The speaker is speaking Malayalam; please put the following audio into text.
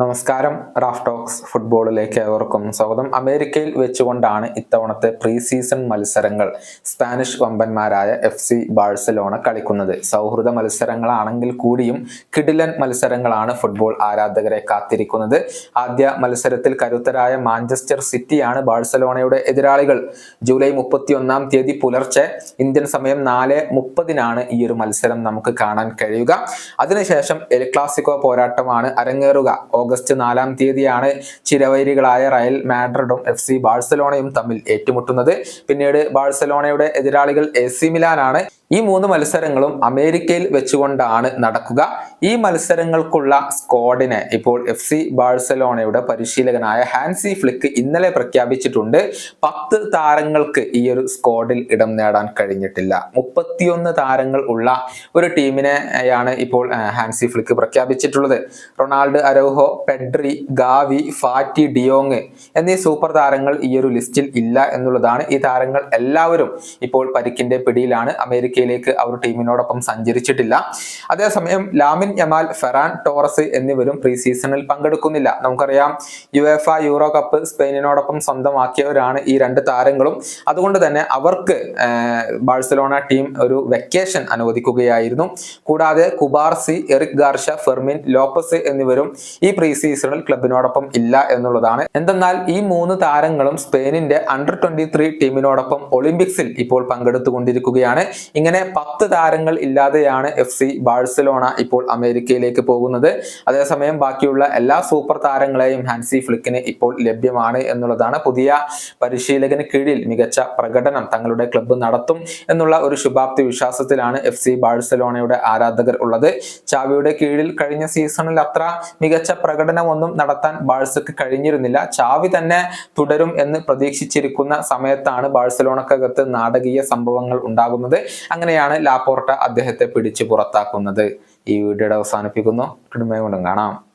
നമസ്കാരം റാഫ് ടോക്സ് ഫുട്ബോളിലേക്ക് ഏവർക്കും സ്വാഗതം. അമേരിക്കയിൽ വെച്ചുകൊണ്ടാണ് ഇത്തവണത്തെ പ്രീ സീസൺ മത്സരങ്ങൾ സ്പാനിഷ് വമ്പന്മാരായ എഫ് സി ബാഴ്സലോണ കളിക്കുന്നത്. സൗഹൃദ മത്സരങ്ങളാണെങ്കിൽ കൂടിയും കിടിലൻ മത്സരങ്ങളാണ് ഫുട്ബോൾ ആരാധകരെ കാത്തിരിക്കുന്നത്. ആദ്യ മത്സരത്തിൽ കരുത്തരായ മാഞ്ചസ്റ്റർ സിറ്റിയാണ് ബാഴ്സലോണയുടെ എതിരാളികൾ. ജൂലൈ മുപ്പത്തിയൊന്നാം തീയതി പുലർച്ചെ ഇന്ത്യൻ സമയം നാല് മുപ്പതിനാണ് ഈ ഒരു മത്സരം നമുക്ക് കാണാൻ കഴിയുക. അതിനുശേഷം എൽ ക്ലാസിക്കോ പോരാട്ടമാണ് അരങ്ങേറുക. ഓഗസ്റ്റ് നാലാം തീയതിയാണ് ചിരവൈരികളായ റയൽ മാഡ്രിഡും എഫ് സി ബാഴ്സലോണയും തമ്മിൽ ഏറ്റുമുട്ടുന്നത്. പിന്നീട് ബാഴ്സലോണയുടെ എതിരാളികൾ എ സി മിലാനാണ് ഈ മൂന്ന് മത്സരങ്ങളും അമേരിക്കയിൽ വെച്ചുകൊണ്ടാണ് നടക്കുക. ഈ മത്സരങ്ങൾക്കുള്ള സ്ക്വാഡിനെ ഇപ്പോൾ എഫ് സി ബാഴ്സലോണയുടെ പരിശീലകനായ ഹാൻസി ഫ്ലിക്ക് ഇന്നലെ പ്രഖ്യാപിച്ചിട്ടുണ്ട്. പത്ത് താരങ്ങൾക്ക് ഈ ഒരു സ്ക്വാഡിൽ ഇടം നേടാൻ കഴിഞ്ഞിട്ടില്ല. മുപ്പത്തിയൊന്ന് താരങ്ങൾ ഉള്ള ഒരു ടീമിനെയാണ് ഇപ്പോൾ Hansi Flick പ്രഖ്യാപിച്ചിട്ടുള്ളത്. Ronald Araujo Pedri Gavi Fati de Jong എന്നീ സൂപ്പർ താരങ്ങൾ ഈ ഒരു ലിസ്റ്റിൽ ഇല്ല എന്നുള്ളതാണ്. ഈ താരങ്ങൾ എല്ലാവരും ഇപ്പോൾ പരിക്കിന്റെ പിടിയിലാണ്. അമേരിക്കയിലേക്ക് അവർ ടീമിനോടൊപ്പം സഞ്ചരിച്ചിട്ടില്ല. അതേസമയം ലാമിൻ യമാൽ ഫെറാൻ ടോറസ് എന്നിവരും പ്രീ സീസണിൽ പങ്കെടുക്കുന്നില്ല. നമുക്കറിയാം യു എഫ യൂറോ കപ്പ് സ്പെയിനിനോടൊപ്പം സ്വന്തമാക്കിയവരാണ് ഈ രണ്ട് താരങ്ങളും. അതുകൊണ്ട് തന്നെ അവർക്ക് ബാഴ്സലോണ ടീം ഒരു വെക്കേഷൻ അനുവദിക്കുകയായിരുന്നു. കൂടാതെ Cubarsi Eric Garcia Fermin Lopez എന്നിവരും ഈ പ്രീ സീസണിൽ ക്ലബിനോടൊപ്പം ഇല്ല എന്നുള്ളതാണ്. എന്തെന്നാൽ ഈ മൂന്ന് താരങ്ങളും സ്പെയിനിന്റെ അണ്ടർ ട്വന്റി ത്രീ ടീമിനോടൊപ്പം ഒളിമ്പിക്സിൽ ഇപ്പോൾ പങ്കെടുത്തുകൊണ്ടിരിക്കുകയാണ്. ഇങ്ങനെ പത്ത് താരങ്ങൾ ഇല്ലാതെയാണ് എഫ് സി ബാഴ്സലോണ ഇപ്പോൾ അമേരിക്കയിലേക്ക് പോകുന്നത്. അതേസമയം ബാക്കിയുള്ള എല്ലാ സൂപ്പർ താരങ്ങളെയും ഹാൻസി ഫ്ലിക്കിന് ഇപ്പോൾ ലഭ്യമാണ് എന്നുള്ളതാണ് പുതിയ പരിശീലകന് കീഴിൽ മികച്ച പ്രകടനം തങ്ങളുടെ ക്ലബ്ബ് നടത്തും എന്നുള്ള ഒരു ശുഭാപ്തി വിശ്വാസത്തിലാണ് എഫ് സി ബാഴ്സലോണയുടെ ആരാധകർ ഉള്ളത്. ചാവിയുടെ കീഴിൽ കഴിഞ്ഞ സീസണിൽ അത്ര മികച്ച പ്രകടനമൊന്നും നടത്താൻ ബാഴ്സക്ക് കഴിഞ്ഞിരുന്നില്ല. ചാവി തന്നെ തുടരും എന്ന് പ്രതീക്ഷിച്ചിരിക്കുന്ന സമയത്താണ് ബാഴ്സലോണക്കകത്ത് നാടകീയ സംഭവങ്ങൾ ഉണ്ടാകുന്നത്. അങ്ങനെയാണ് ലാപ്പോർട്ട അദ്ദേഹത്തെ പിടിച്ചു പുറത്താക്കുന്നത്. ഈ വീഡിയോയുടെ അവസാനിപ്പിക്കുന്നു. കൊണ്ടും കാണാം.